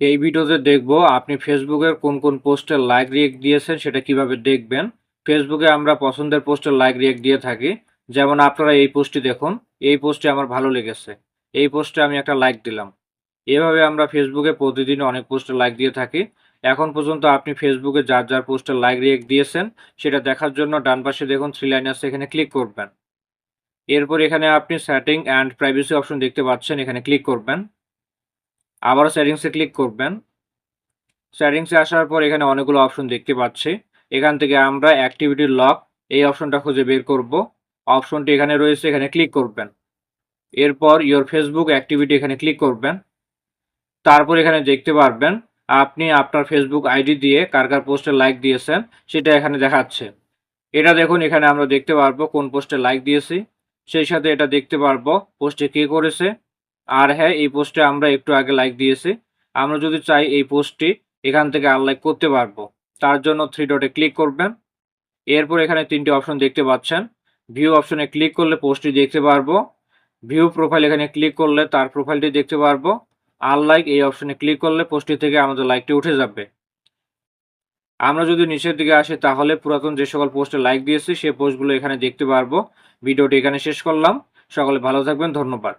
এই ভিডিওতে দেখব আপনি ফেসবুকের কোন কোন পোস্টে লাইক রিয়েক্ট দিয়েছেন সেটা কীভাবে দেখবেন। ফেসবুকে আমরা পছন্দের পোস্টে লাইক রিয়েক্ট দিয়ে থাকি। যেমন আপনারা এই পোস্টটি দেখুন, এই পোস্টটি আমার ভালো লেগেছে। এই পোস্টে আমি একটা লাইক দিলাম। এভাবে আমরা ফেসবুকে প্রতিদিন অনেক পোস্টে লাইক দিয়ে থাকি। এখন পর্যন্ত আপনি ফেসবুকে যার যার পোস্টে লাইক রিয়েক্ট দিয়েছেন, সেটা দেখার জন্য ডান পাশে দেখুন থ্রি লাইন আছে এখানে ক্লিক করবেন। এরপর এখানে আপনি সেটিং অ্যান্ড প্রাইভেসি অপশন দেখতে পাচ্ছেন, এখানে ক্লিক করবেন। আবার সেটিংসে ক্লিক করবেন। সেটিংসে আসার পর এখানে অনেকগুলো অপশন দেখতে পাচ্ছি। এখান থেকে আমরা অ্যাক্টিভিটি লক এই অপশনটা খুঁজে বের করব। অপশনটি এখানে রয়েছে, এখানে ক্লিক করবেন। এরপর ইওর ফেসবুক অ্যাক্টিভিটি এখানে ক্লিক করবেন। তারপর এখানে দেখতে পারবেন, আপনি আপনার ফেসবুক আইডি দিয়ে কার কার পোস্টে লাইক দিয়েছেন, সেটা এখানে দেখাচ্ছে। এটা দেখুন, এখানে আমরা দেখতে পারব কোন পোস্টে লাইক দিয়েছি। সেই সাথে এটা দেখতে পারব পোস্টে কে করেছে। আর হ্যাঁ এই পোস্টে আমরা একটু আগে লাইক দিয়েছি। আমরা যদি চাই এই পোস্টটি এখান থেকে আনলাইক করতে পারব, তার জন্য থ্রি ডটে ক্লিক করবেন। এরপর এখানে তিনটি অপশন দেখতে পাচ্ছেন। ভিউ অপশনে ক্লিক করলে পোস্টটি দেখতে পারব। ভিউ প্রোফাইল এখানে ক্লিক করলে তার প্রোফাইলটি দেখতে পারব। আনলাইক এই অপশনে ক্লিক করলে পোস্টটি থেকে আমাদের লাইকটি উঠে যাবে। আমরা যদি নিচের দিকে আসি, তাহলে পুরাতন যে সকল পোস্টে লাইক দিয়েছি সেই পোস্টগুলো এখানে দেখতে পারব। ভিডিওটি এখানে শেষ করলাম। সকলে ভালো থাকবেন, ধন্যবাদ।